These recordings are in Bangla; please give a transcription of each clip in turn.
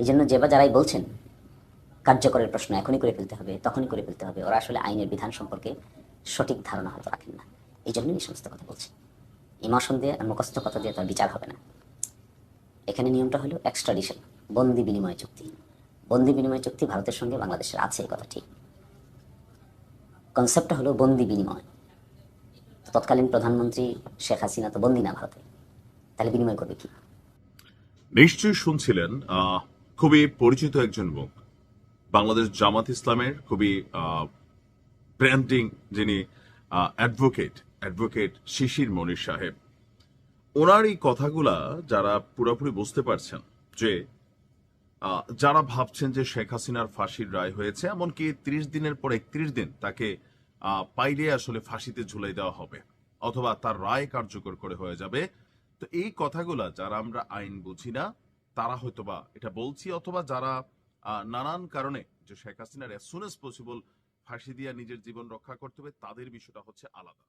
এই জন্য যে বা যারাই বলছেন, কার্যকরের প্রশ্ন এখনই করে ফেলতে হবে, তখনই করে ফেলতে হবে। ওরা আসলে আইনের বিধান সম্পর্কে সঠিক ধারণা হয়তো রাখেন না। এই জন্যই এই সমস্ত কথা বলছি। ইমোশন দিয়ে আর মুখস্থ কথা দিয়ে তার বিচার হবে না। এখানে নিয়মটা হলো এক্সট্রাডিশন বন্দি বিনিময় চুক্তি। বন্দি বিনিময় চুক্তি ভারতের সঙ্গে বাংলাদেশের আছে, এই কথা ঠিক। কনসেপ্টটা হলো বন্দি বিনিময়। তৎকালীন প্রধানমন্ত্রী শেখ হাসিনা তো বন্দি না ভারতে। তাহলে বিনিময় করবে কি? নিশ্চয়ই শুনছিলেন খুবই পরিচিত একজন মুখ। বাংলাদেশ জামাত ইসলামের খুবই ব্র্যান্ডিং যিনি অ্যাডভোকেট অ্যাডভোকেট শিশির মনির সাহেব। ওনার এই কথাগুলা যারা পুরোপুরি বুঝতে পারছেন যে যারা ভাবছেন যে শেখ হাসিনার ফাঁসির রায় হয়েছে, এমনকি ত্রিশ দিনের পর একত্রিশ দিন তাকে পাইলে আসলে ফাঁসিতে ঝুলাই দেওয়া হবে, অথবা তার রায় কার্যকর করে হয়ে যাবে। তো এই কথাগুলা যারা আমরা আইন বুঝি না তারা হয়তোবা এটা বলছি, অথবা যারা নানান কারণে যে শেখ হাসিনার এস সুন এস পসিবল ফাঁসি দিয়া নিজের জীবন রক্ষা করতে হবে, তাদের বিষয়টা হচ্ছে আলাদা।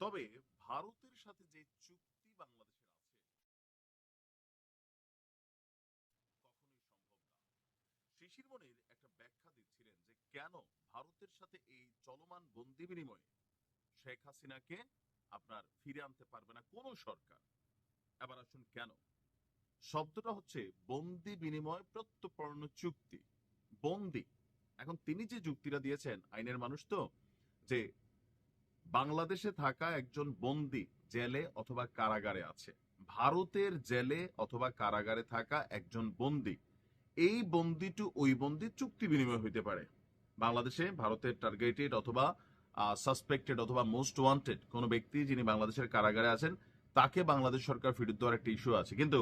তবে ভারতের সাথে যে চুক্তি বাংলাদেশের আছে শিশির মনির একটা ব্যাখ্যা দিচ্ছিলেন যে কেন ভারতের সাথে এই চলমান বন্দি বিনিময়ে শেখ হাসিনাকে আপনার ফিরে আনতে পারবে না কোনো সরকার। এবার আসুন কেন? শব্দটা হচ্ছে বন্দি বিনিময় প্রত্যপর্ণ চুক্তি। বন্দি। এখন তিনি যে যুক্তিটা দিয়েছেন, আইনের মানুষ তো, যে বাংলাদেশে থাকা একজন বন্দি জেলে অথবা কারাগারে আছে, ভারতের জেলে অথবা কারাগারে থাকা একজন বন্দি, এই বন্দি টু ওই বন্দি চুক্তি বিনিময় হইতে পারে। বাংলাদেশে ভারতের টার্গেটেড অথবা সাসপেক্টেড অথবা মোস্ট ওয়ান্টেড কোনো ব্যক্তি যিনি বাংলাদেশের কারাগারে আছেন, তাকে বাংলাদেশ সরকার ফেরত দেওয়ার একটা ইস্যু আছে। কিন্তু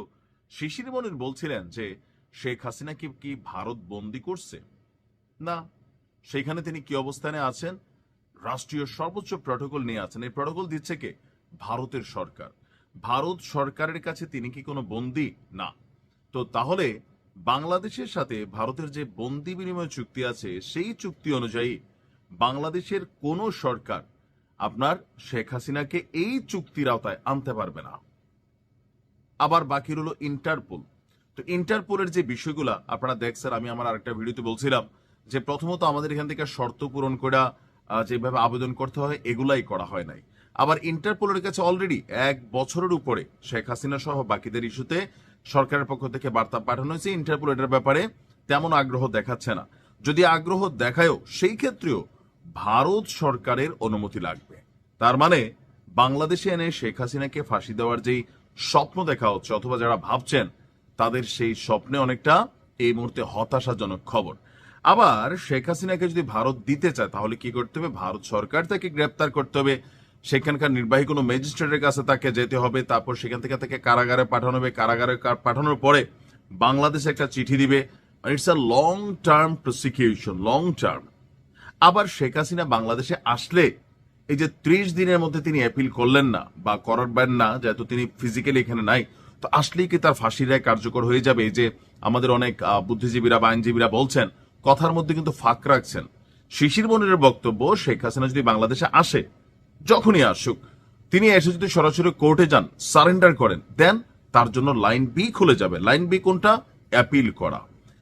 শিশির মনির বলছিলেন যে, শেখ হাসিনা কি কি ভারত বন্দি করছে? না। সেখানে তিনি কি অবস্থানে আছেন? রাষ্ট্রীয় সর্বোচ্চ প্রটোকল নিয়ে আছেন। এই প্রটোকল দিচ্ছে কে? ভারতের সরকার। ভারত সরকারের কাছে তিনি কি কোনো বন্দি? না। তো তাহলে বাংলাদেশের সাথে ভারতের যে বন্দি বিনিময় চুক্তি আছে, সেই চুক্তি অনুযায়ী বাংলাদেশের কোন সরকার আপনার শেখ হাসিনাকে এই চুক্তির আওতায় আনতে পারবে না। আবার বাকি রইল ইন্টারপোল তো ইন্টারপোলের যে বিষয়গুলা, আপনারা দেখছেন আমি আমার আরেকটা ভিডিওতে বলছিলাম যে প্রথমত আমাদের এখান থেকে শর্ত পূরণ করা যেভাবে আবেদন করতে হয়, এগুলাই করা হয় নাই। আবার ইন্টারপোলের কাছে অলরেডি এক বছরের উপরে শেখ হাসিনা সহ বাকিদের ইস্যুতে সরকারের পক্ষ থেকে বার্তা পাঠানো হয়েছে ইন্টারপোল এটার ব্যাপারে, তেমন আগ্রহ দেখাচ্ছে না। যদি আগ্রহ দেখায়ও, সেই ক্ষেত্রেও ভারত সরকারের অনুমতি লাগবে। তার মানে বাংলাদেশে এনে শেখ হাসিনাকে ফাঁসি দেওয়ার যেই স্বপ্ন দেখা হচ্ছে, অথবা যারা ভাবছেন তাদের সেই স্বপ্নে অনেকটা এই মুহূর্তে হতাশাজনক খবর। আবার শেখ হাসিনাকে যদি ভারত দিতে চায়, তাহলে কি করতে হবে? ভারত সরকার তাকে গ্রেপ্তার করতে হবে। সেখানকার নির্বাহী কোনো ম্যাজিস্ট্রেটের কাছে তাকে যেতে হবে। তারপর সেখান থেকে তাকে কারাগারে পাঠানো হবে। কারাগারে পাঠানোর পরে বাংলাদেশে একটা চিঠি দিবে। It's a long term prosecution long term আবার শেখ হাসিনা বাংলাদেশে আসলে এই যে ত্রিশ দিনের মধ্যে তিনি অ্যাপিল করলেন না বা করবেন না, যেহেতু তিনি ফিজিক্যালি এখানে নাই, তো আসলেই কি তার ফাঁসির রায় কার্যকর হয়ে যাবে? যে আমাদের অনেক বুদ্ধিজীবীরা বা আইনজীবীরা বলছেন, কথার মধ্যে কিন্তু ফাঁক রাখছেন। শিশির মনিরের বক্তব্য, শেখ হাসিনা যদি বাংলাদেশে আসে, যখনই আসুক, তিনি এসে যদি সরাসরি কোর্টে যান, সারেন্ডার করেন, দেন তার জন্য লাইন বি খুলে যাবে। লাইন বি কোনটা? অ্যাপিল করা।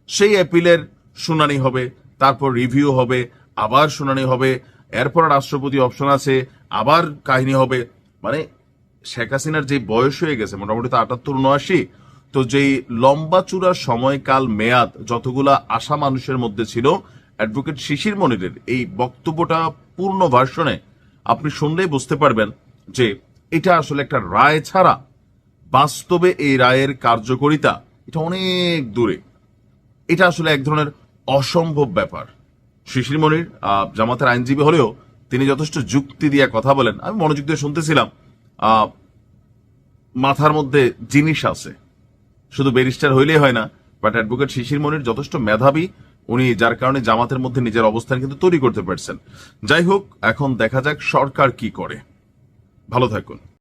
সেই অ্যাপিলের শুনানি হবে, তারপর রিভিউ হবে, আবার শুনানি হবে এরপর রাষ্ট্রপতি অপশন আছে, আবার কাহিনী হবে। মানে শেখ হাসিনার যে বয়স হয়ে গেছে, মোটামুটি তো আটাত্তর, উনআশি, তো যেই লম্বা চূড়ার সময়কাল, মেয়াদ, যতগুলা আশা মানুষের মধ্যে ছিল, অ্যাডভোকেট শিশির মনিরের এই বক্তব্যটা পূর্ণ ভার্সনে আপনি শুনলেই বুঝতে পারবেন যে এটা আসলে একটা রায় ছাড়া বাস্তবে এই রায়ের কার্যকরিতা এটা অনেক দূরে। এটা আসলে এক ধরনের অসম্ভব ব্যাপার। শিশির মনির আহ, জামাতের আইনজীবী হলেও তিনি যথেষ্ট যুক্তি দিয়ে কথা বলেন। আমি মনোযোগ দিয়ে শুনতেছিলাম মাথার মধ্যে জিনিস আছে। শুধু ব্যারিস্টার হইলেই হয় না বাট অ্যাডভোকেট শিশির মনির যথেষ্ট মেধাবী। উনি যার কারণে জামাতের মধ্যে নিজের অবস্থান কিন্তু তৈরি করতে পারছেন। যাই হোক এখন দেখা যাক সরকার কি করে। ভালো থাকুন।